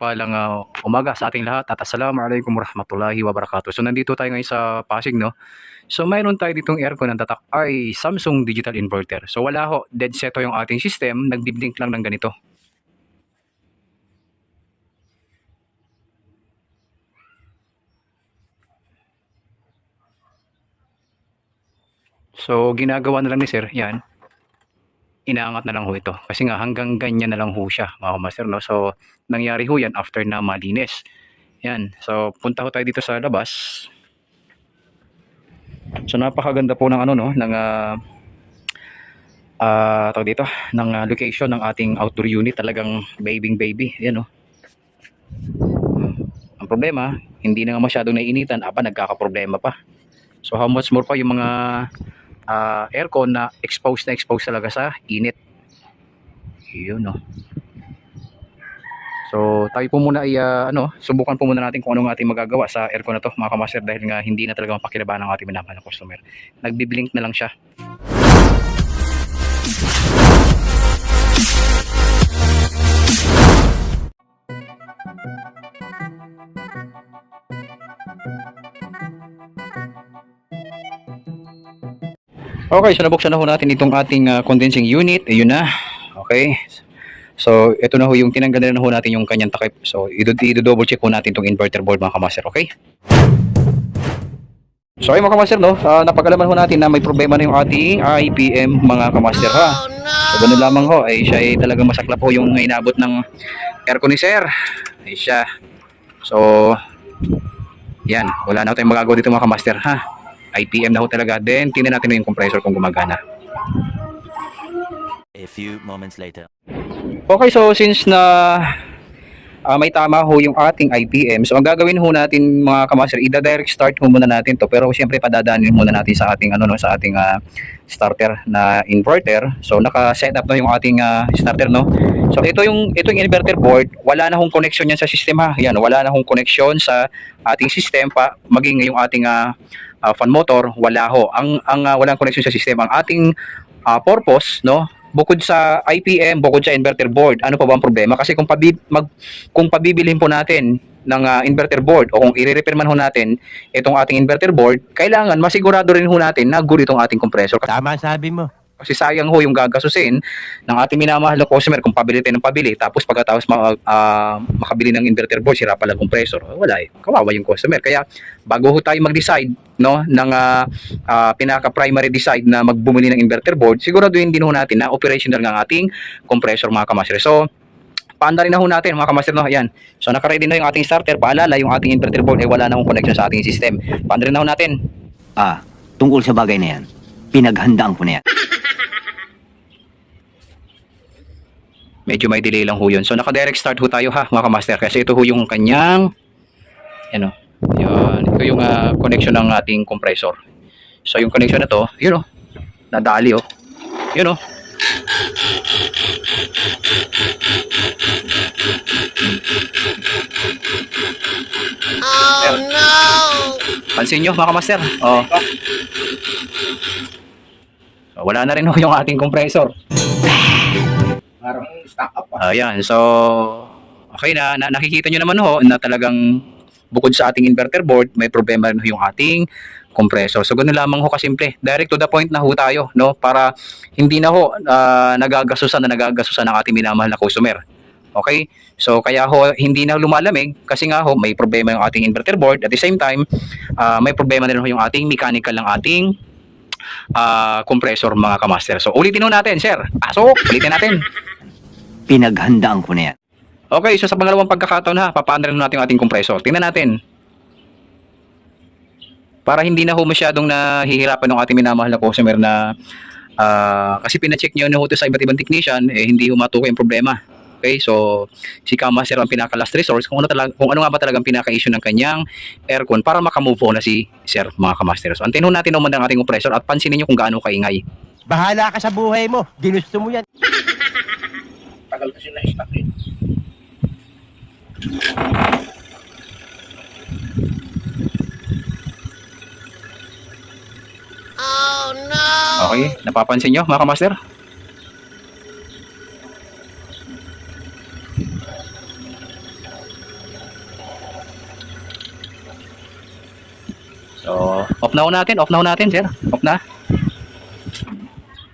Palang ah, umaga sa ating lahat at assalamualaikum warahmatullahi wabarakatuh. So nandito tayo ngayon sa Pasig no. So mayroon tayo ditong aircon ng tatak ay Samsung digital inverter. So wala ho, dead set ho yung ating system, nagbiblink lang ng ganito. So ginagawa na lang ni sir, yan. Inaangat na lang ho ito. Kasi nga hanggang ganyan na lang ho siya, mga master no. So nangyari ho yan after na malinis. Yan. So punta ho tayo dito sa labas. So napakaganda po ng ano no, ng ah ah, tawag dito, ng ah, location ng ating outdoor unit, talagang babying baby. Yan oh. Ang problema, hindi na nga masyadong naiinitan, aba nagkakaproblema pa. So how much more pa yung mga ah, aircon na exposed na exposed talaga sa init. Yun no. So tayo po muna ay ah, ano, subukan po muna natin kung anong ating magagawa sa aircon na to mga kamaster dahil nga hindi na talaga mapakinabangan ng ating minamahal na customer. Nagbiblink na lang siya. Okay, so nabuksan na ho natin itong ating ah, condensing unit. Ayun na. Okay. So, ito na ho yung tinanggal na ho natin yung kanyang takip. So, i-double check ho natin itong inverter board mga kamaster, okay? So, ay mga kamaster, no? Ah, napagalaman ho natin na may problema na yung ating IPM mga kamaster, ha? So, ganun lamang ho. Ay, siya ay talagang masaklap ho yung inabot ng aircon ni sir. Ay, siya. So, yan. Wala na ho tayong magagawa dito mga kamaster, ha? IPM na ho talaga. Then, tingnan natin yung compressor kung gumagana. A few moments later. Okay, so since na ah, may tama ho yung ating IPM, so ang gagawin ho natin mga kamaster, ida-direct start ho muna natin to. Pero siyempre padadaanin muna natin sa ating ano no, sa ating ah, starter na inverter. So naka-set up na yung ating ah, starter no. So ito yung ito yung inverter board, wala na hong connection yan sa system ha. Yan, wala na hong connection sa ating system pa maging yung ating ah, ah, fan motor, wala ho. Ang ang ah, walang connection sa system, ang ating ah, purpose no bukod sa IPM, bukod sa inverter board, ano pa ba ang problema? Kasi kung pabi, mag, kung pabibilhin po natin ng ah, inverter board o kung i-repair man ho natin itong ating inverter board, kailangan masigurado rin ho natin na good itong ating compressor. Tama sabi mo. Kasi sayang ho yung gagasusin ng ating minamahal na customer kung pabili tayo ng pabili tapos pagkatapos ma- ah, makabili ng inverter board sira pala compressor. Wala eh. Kawawa yung customer. Kaya bago ho tayo mag-decide no ng ah, ah, pinaka-primary decide na magbumili ng inverter board, siguraduhin din ho natin na operational ng ating compressor mga kamaster. So paanda rin na ho natin mga kamaster no. Ayan. So naka-ready na yung ating starter. Paalala, yung ating inverter board ay wala na hong connection sa ating system. Paanda rin na ho natin. Ah, tungkol sa bagay na yan, pinaghandaan ko na yan. Medyo may delay lang ho yun. So naka-direct start ho tayo ha mga kamaster kasi ito ho yung kanyang ano, yun, ito yung ah, connection ng ating compressor. So yung connection na to, yun oh, nadali oh. Yun oh. Oh no! Pansin nyo mga kamaster. Oh. So, wala na rin ho yung ating compressor. Ayan, so okay na, na nakikita nyo naman ho na talagang bukod sa ating inverter board, may problema rin yung ating compressor. So ganun lamang ho kasimple. Direct to the point na ho tayo, no? Para hindi na ho ah, nagagasusan na nagagasusan ng ating minamahal na customer. Okay? So kaya ho hindi na lumalamig kasi nga ho may problema yung ating inverter board. At the same time, ah, may problema na rin ho yung ating mechanical ng ating ah, compressor mga kamaster. So ulitin ho natin, sir. Pasok, ulitin natin. Pinaghandaan ko na yan. Okay, so sa pangalawang pagkakataon ha, papaanda rin natin yung ating compressor. Tingnan natin. Para hindi na ho masyadong nahihirapan ng ating minamahal na customer na ah, kasi pina-check niyo na ho sa iba't ibang technician, eh hindi ho matukoy yung problema. Okay, so si Kamaster ang pinaka last resource kung ano talaga kung ano nga ba talagang pinaka-issue ng kanyang aircon para makamove on na si Sir mga Kamaster. So antin ho natin naman ang ating compressor at pansinin niyo kung gaano kaingay. Bahala ka sa buhay mo. Ginusto mo yan sila istakit. Eh. Oh no! Okay, napapansin nyo mga kamaster? So, off na ho natin, off na ho natin, sir. Off na.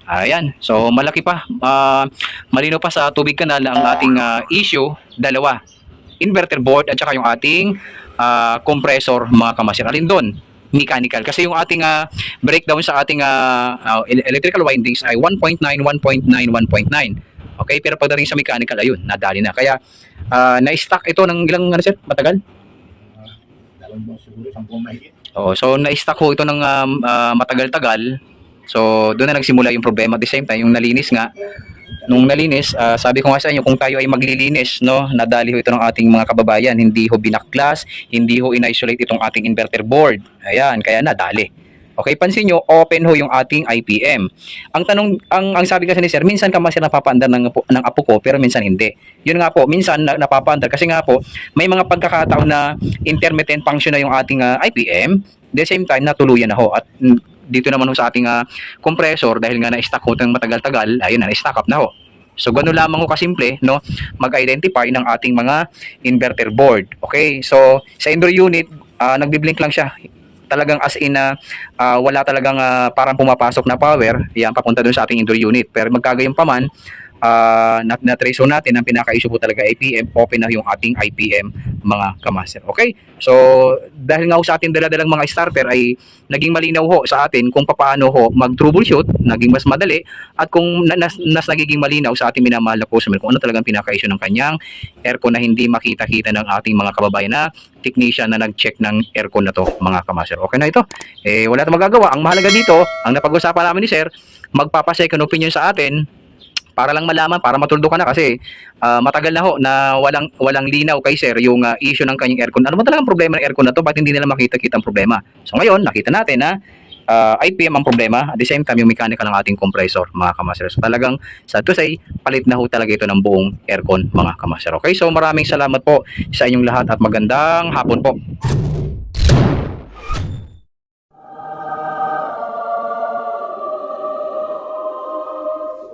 Ayan. So, malaki pa. ah, malino pa sa tubig kanal ang ating ah, issue. Dalawa. Inverter board at saka yung ating ah, compressor, mga kamasir. Alin doon? Mechanical. Kasi yung ating ah, breakdown sa ating ah, el- electrical windings ay 1.9, 1.9, 1.9. Okay? Pero pagdating sa mechanical, ayun, nadali na. Kaya, ah, na-stock ito ng ilang, ano sir, matagal? Dalawang buwan siguro, sampung mahigit. Oo, so na-stock ho ito ng um, ah, matagal-tagal. So doon na nagsimula yung problema. At the same time, yung nalinis nga, nung nalinis, ah, sabi ko nga sa inyo, kung tayo ay maglilinis, no, nadali ho ito ng ating mga kababayan, hindi ho binaklas, hindi ho in-isolate itong ating inverter board. Ayan, kaya nadali. Okay, pansin nyo, open ho yung ating IPM. Ang tanong, ang, ang sabi kasi ni Sir, minsan ka kasi napapaandar ng, ng apo ko, pero minsan hindi. Yun nga po, minsan na, napapaandar kasi nga po, may mga pagkakataon na intermittent function na yung ating ah, IPM, the same time, natuluyan na ho. At dito naman ho sa ating ah, compressor, dahil nga na-stack ho ng matagal-tagal, ayun na, na-stack up na ho. So, gano'n lamang ho kasimple, no? Mag-identify ng ating mga inverter board. Okay? So, sa indoor unit, ah, nagbi-blink lang siya. Talagang as in na ah, wala talagang ah, parang pumapasok na power, yan, papunta dun sa ating indoor unit. Pero magkagayon pa man, uh, na, na-trace ho natin, ang pinaka-issue po talaga IPM, open na yung ating IPM mga kamaster. Okay? So, dahil nga ho sa ating daladalang mga starter ay naging malinaw ho sa atin kung paano ho mag-troubleshoot, naging mas madali, at kung na, nas, nas nagiging malinaw sa ating minamahal na customer kung ano talagang pinaka-issue ng kanyang aircon na hindi makita-kita ng ating mga kababayan na technician na nag-check ng aircon na to mga kamaster. Okay na ito. Eh, wala tayong magagawa. Ang mahalaga dito, ang napag-usapan namin ni Sir, magpapa-second opinion sa atin para lang malaman, para matuldo ka na kasi ah, matagal na ho na walang walang linaw kay sir yung ah, issue ng kanyang aircon. Ano ba talagang problema ng aircon na to? Bakit hindi nila makita-kita ang problema? So ngayon, nakita natin na ah, IPM ang problema. At the same time, yung mechanical ng ating compressor, mga kamaster. So talagang, sa to say, palit na ho talaga ito ng buong aircon, mga kamaster. Okay, so maraming salamat po sa inyong lahat at magandang hapon po.